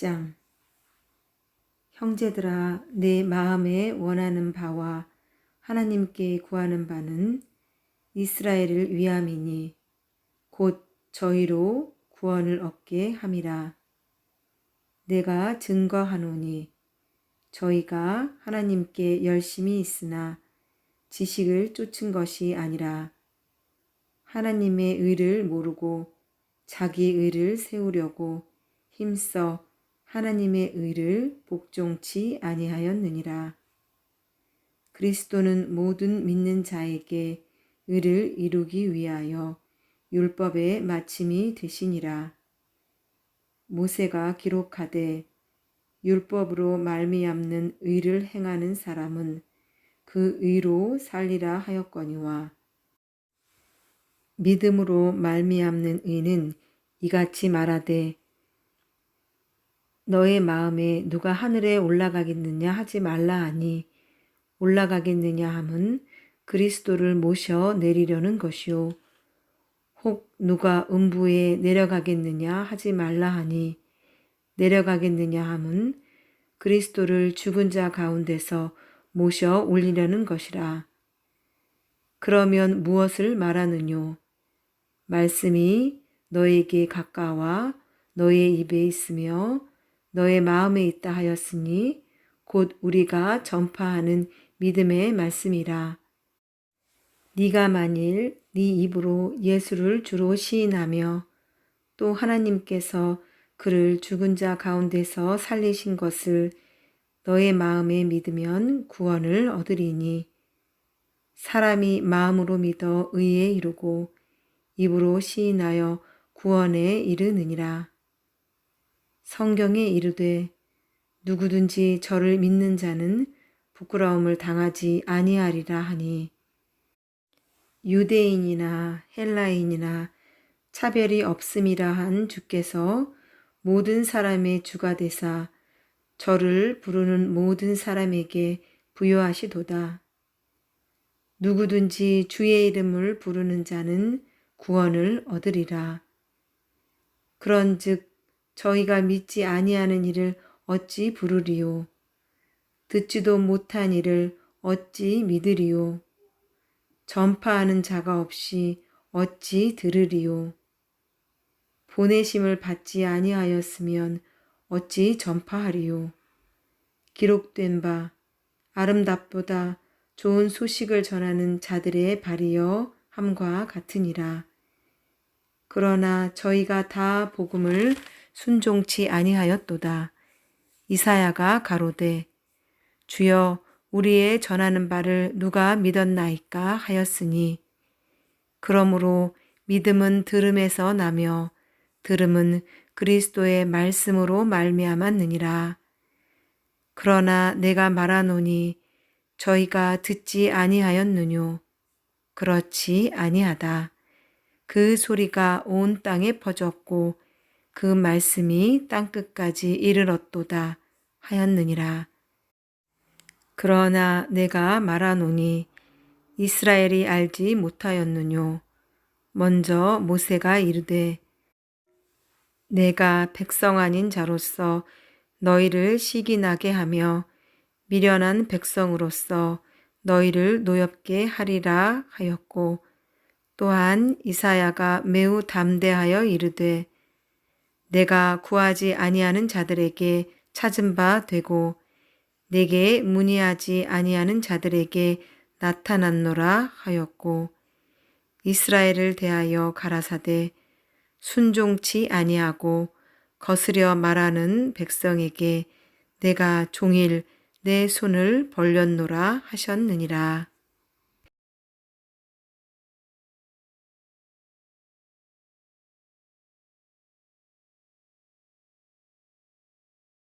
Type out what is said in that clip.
10장. 형제들아 내 마음에 원하는 바와 하나님께 구하는 바는 이스라엘을 위함이니 곧 저희로 구원을 얻게 함이라. 내가 증거하노니 저희가 하나님께 열심히 있으나 지식을 쫓은 것이 아니라 하나님의 의를 모르고 자기 의를 세우려고 힘써 하나님의 의를 복종치 아니하였느니라. 그리스도는 모든 믿는 자에게 의를 이루기 위하여 율법의 마침이 되시니라. 모세가 기록하되 율법으로 말미암는 의를 행하는 사람은 그 의로 살리라 하였거니와 믿음으로 말미암는 의는 이같이 말하되 너의 마음에 누가 하늘에 올라가겠느냐 하지 말라 하니 올라가겠느냐 함은 그리스도를 모셔 내리려는 것이요 혹 누가 음부에 내려가겠느냐 하지 말라 하니 내려가겠느냐 함은 그리스도를 죽은 자 가운데서 모셔 올리려는 것이라. 그러면 무엇을 말하느뇨? 말씀이 너에게 가까워 너의 입에 있으며 너의 마음에 있다 하였으니 곧 우리가 전파하는 믿음의 말씀이라. 네가 만일 네 입으로 예수를 주로 시인하며 또 하나님께서 그를 죽은 자 가운데서 살리신 것을 너의 마음에 믿으면 구원을 얻으리니 사람이 마음으로 믿어 의에 이르고 입으로 시인하여 구원에 이르느니라. 성경에 이르되 누구든지 저를 믿는 자는 부끄러움을 당하지 아니하리라 하니 유대인이나 헬라인이나 차별이 없음이라 한 주께서 모든 사람의 주가 되사 저를 부르는 모든 사람에게 부여하시도다. 누구든지 주의 이름을 부르는 자는 구원을 얻으리라. 그런즉 저희가 믿지 아니하는 일을 어찌 부르리요? 듣지도 못한 일을 어찌 믿으리요? 전파하는 자가 없이 어찌 들으리요? 보내심을 받지 아니하였으면 어찌 전파하리요? 기록된 바 아름답보다 좋은 소식을 전하는 자들의 발이여 함과 같으니라. 그러나 저희가 다 복음을 순종치 아니하였도다. 이사야가 가로되 주여 우리의 전하는 바를 누가 믿었나이까 하였으니 그러므로 믿음은 들음에서 나며 들음은 그리스도의 말씀으로 말미암았느니라. 그러나 내가 말하노니 저희가 듣지 아니하였느뇨. 그렇지 아니하다. 그 소리가 온 땅에 퍼졌고 그 말씀이 땅끝까지 이르렀도다 하였느니라. 그러나 내가 말하노니 이스라엘이 알지 못하였느뇨. 먼저 모세가 이르되 내가 백성 아닌 자로서 너희를 시기나게 하며 미련한 백성으로서 너희를 노엽게 하리라 하였고 또한 이사야가 매우 담대하여 이르되 내가 구하지 아니하는 자들에게 찾은 바 되고 내게 문의하지 아니하는 자들에게 나타났노라 하였고 이스라엘을 대하여 가라사대 순종치 아니하고 거스려 말하는 백성에게 내가 종일 내 손을 벌렸노라 하셨느니라.